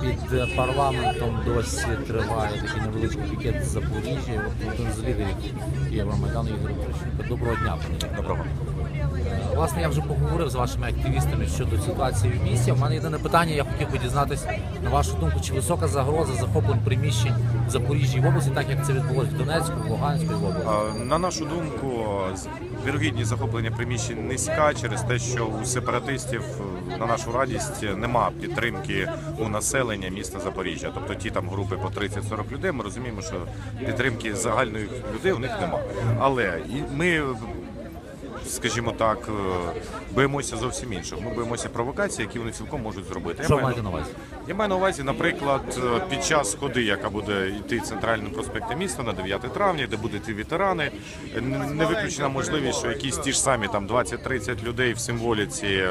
Під парламентом досі триває такий невеличкий пікет з Запоріжжя. Один з лідерів Євромайдану Ігор Трощенко. Доброго дня, пане Доброго. Власне, я вже поговорив з вашими активістами щодо ситуації в місті. У мене єдине питання, я хотів би дізнатися, на вашу думку, чи висока загроза захоплень приміщень в Запоріжжі в області, так як це відбулося в Донецьку, в Луганську в області? На нашу думку, вірогідність захоплення приміщень низька через те, що у сепаратистів е, на нашу радість нема підтримки у населення міста Запоріжжя. Тобто ті там групи по 30-40 людей. Ми розуміємо, що підтримки загальної людей у них нема. Але ми. Скажімо так, е, боїмося зовсім іншого. Ми боїмося провокацій, які вони цілком можуть зробити. Що маєте на увазі? Я маю на увазі, наприклад, е, під час ходи, яка буде йти центральним проспектом міста на 9 травня, де будуть йти ветерани, не виключена можливість, що якісь ті ж самі там 20-30 людей в символіці е,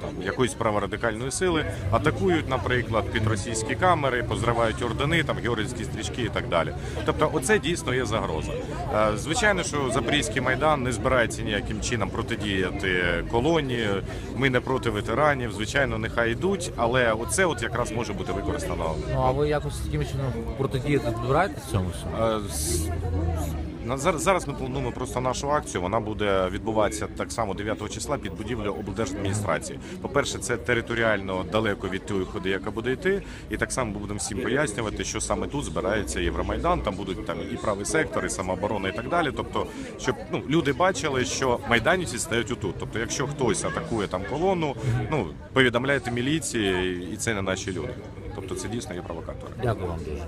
там якоїсь праворадикальної сили атакують, наприклад, під російські камери, позривають ордени, там георгіївські стрічки і так далі. Тобто, оце дійсно є загроза. Е, Звичайно, що Запорізький майдан не збирається ніяким чином протидіяти колонії. Ми не проти ветеранів. Звичайно, нехай йдуть, але оце от якраз може бути використано. Ну а ви якось таким чином протидіяти збираєтесь цьому всьому? На- Зараз, ми плануємо просто нашу акцію. Вона буде відбуватися так само 9 числа під будівлею облдержадміністрації. По-перше, це територіально далеко від тої ходи, яка буде йти. І так само будемо всім пояснювати, що саме тут збирається Євромайдан. Там будуть там і правий сектор, і самооборона, і так далі. Тобто, щоб ну люди бачили, що майданівці стають отут. Тобто, якщо хтось атакує там колону, ну повідомляйте міліції, і це не наші люди. Тобто, це дійсно є провокатори. Дякую вам дуже.